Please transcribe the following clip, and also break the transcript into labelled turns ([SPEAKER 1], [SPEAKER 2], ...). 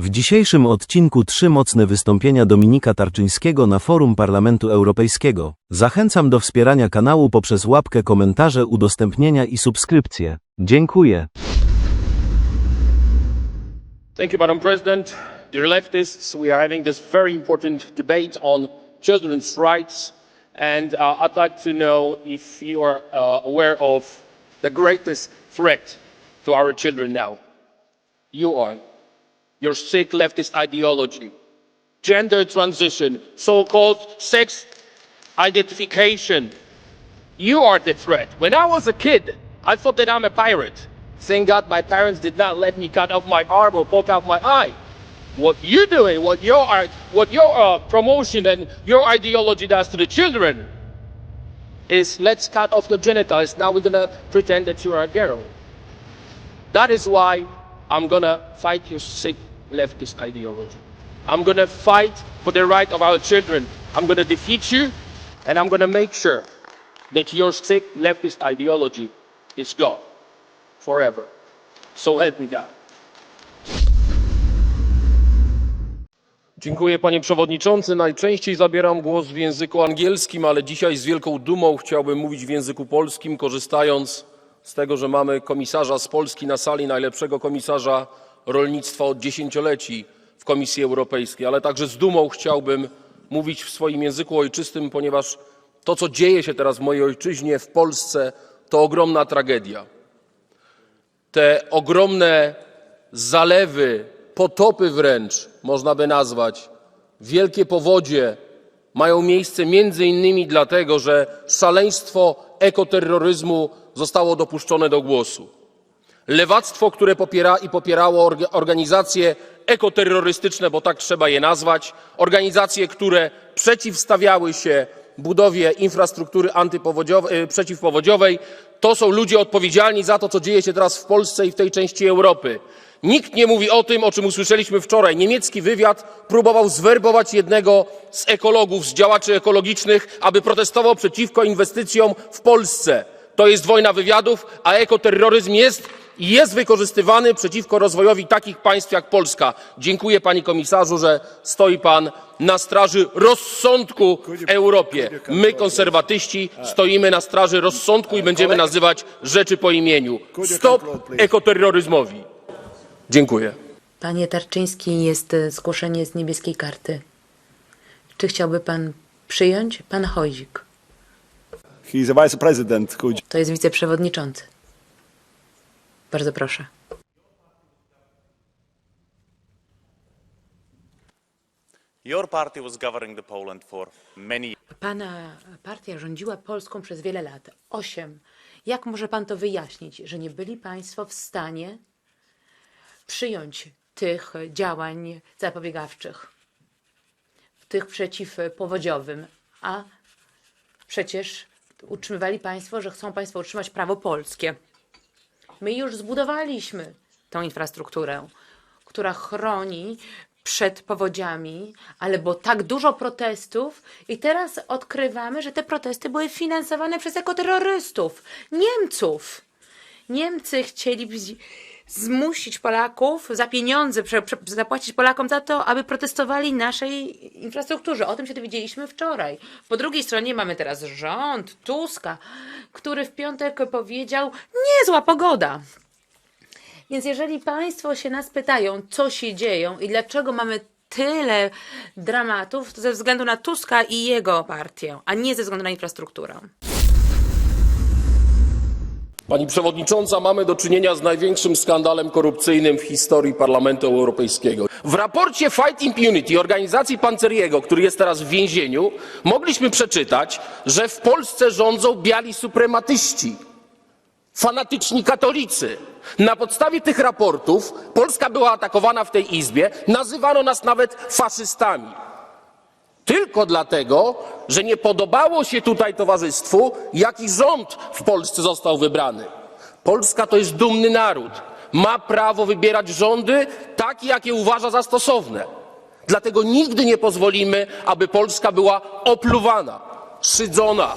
[SPEAKER 1] W dzisiejszym odcinku trzy mocne wystąpienia Dominika Tarczyńskiego na forum Parlamentu Europejskiego. Zachęcam do wspierania kanału poprzez łapkę, komentarze, udostępnienia i subskrypcje. Dziękuję.
[SPEAKER 2] Thank you, Madam President. Dear leftists, we are having this very important debate on children's rights. And uh, I'd like to know if you are uh, aware of the greatest threat to our children now. You are. Your sick leftist ideology, gender transition, so called sex identification. You are the threat. When I was a kid, I thought that I'm a pirate. Thank God my parents did not let me cut off my arm or poke out my eye. What you're doing, what your art, what your uh, promotion and your ideology does to the children is let's cut off the genitals. Now we're gonna pretend that you are a girl. That is why I'm gonna fight your sick leftist ideology. I'm gonna fight for the right of our children. I'm gonna defeat you, and I'm gonna make sure that your sick leftist ideology is gone forever. So help me God.
[SPEAKER 3] Dziękuję panie przewodniczący. Najczęściej zabieram głos w języku angielskim, ale dzisiaj z wielką dumą chciałbym mówić w języku polskim, korzystając z tego, że mamy komisarza z Polski na sali, najlepszego komisarza rolnictwa od dziesięcioleci w Komisji Europejskiej, ale także z dumą chciałbym mówić w swoim języku ojczystym, ponieważ to, co dzieje się teraz w mojej ojczyźnie, w Polsce, to ogromna tragedia. Te ogromne zalewy, potopy wręcz, można by nazwać, wielkie powodzie mają miejsce między innymi dlatego, że szaleństwo ekoterroryzmu zostało dopuszczone do głosu. Lewactwo, które popiera i popierało orga- organizacje ekoterrorystyczne, bo tak trzeba je nazwać, organizacje, które przeciwstawiały się budowie infrastruktury e, przeciwpowodziowej, to są ludzie odpowiedzialni za to, co dzieje się teraz w Polsce i w tej części Europy. Nikt nie mówi o tym, o czym usłyszeliśmy wczoraj. Niemiecki wywiad próbował zwerbować jednego z ekologów, z działaczy ekologicznych, aby protestował przeciwko inwestycjom w Polsce. To jest wojna wywiadów, a ekoterroryzm jest i jest wykorzystywany przeciwko rozwojowi takich państw jak Polska. Dziękuję panie komisarzu, że stoi pan na straży rozsądku w Europie. My, konserwatyści, stoimy na straży rozsądku i będziemy nazywać rzeczy po imieniu. Stop ekoterroryzmowi. Dziękuję.
[SPEAKER 4] Panie Tarczyński, jest zgłoszenie z niebieskiej karty. Czy chciałby pan przyjąć? Pan Hojzik.
[SPEAKER 5] He's a vice president. Could
[SPEAKER 4] To jest wiceprzewodniczący. Bardzo proszę.
[SPEAKER 6] Your party was governing the Poland for many
[SPEAKER 4] Pana partia rządziła Polską przez wiele lat. Osiem. Jak może pan to wyjaśnić, że nie byli państwo w stanie przyjąć tych działań zapobiegawczych, tych przeciwpowodziowym, a przecież utrzymywali państwo, że chcą państwo utrzymać prawo polskie. My już zbudowaliśmy tą infrastrukturę, która chroni przed powodziami, ale było tak dużo protestów i teraz odkrywamy, że te protesty były finansowane przez ekoterrorystów, Niemców. Niemcy chcieli zmusić Polaków za pieniądze, prze, prze, zapłacić Polakom za to, aby protestowali naszej infrastrukturze. O tym się dowiedzieliśmy wczoraj. Po drugiej stronie mamy teraz rząd Tuska, który w piątek powiedział, niezła pogoda. Więc jeżeli Państwo się nas pytają, co się dzieje i dlaczego mamy tyle dramatów, to ze względu na Tuska i jego partię, a nie ze względu na infrastrukturę.
[SPEAKER 3] Pani przewodnicząca, mamy do czynienia z największym skandalem korupcyjnym w historii Parlamentu Europejskiego. W raporcie Fight Impunity organizacji Panceriego, który jest teraz w więzieniu, mogliśmy przeczytać, że w Polsce rządzą biali suprematyści, fanatyczni katolicy. Na podstawie tych raportów Polska była atakowana w tej izbie, nazywano nas nawet faszystami. Tylko dlatego, że nie podobało się tutaj towarzystwu, jaki rząd w Polsce został wybrany. Polska to jest dumny naród. Ma prawo wybierać rządy takie, jakie uważa za stosowne. Dlatego nigdy nie pozwolimy, aby Polska była opluwana, szydzona,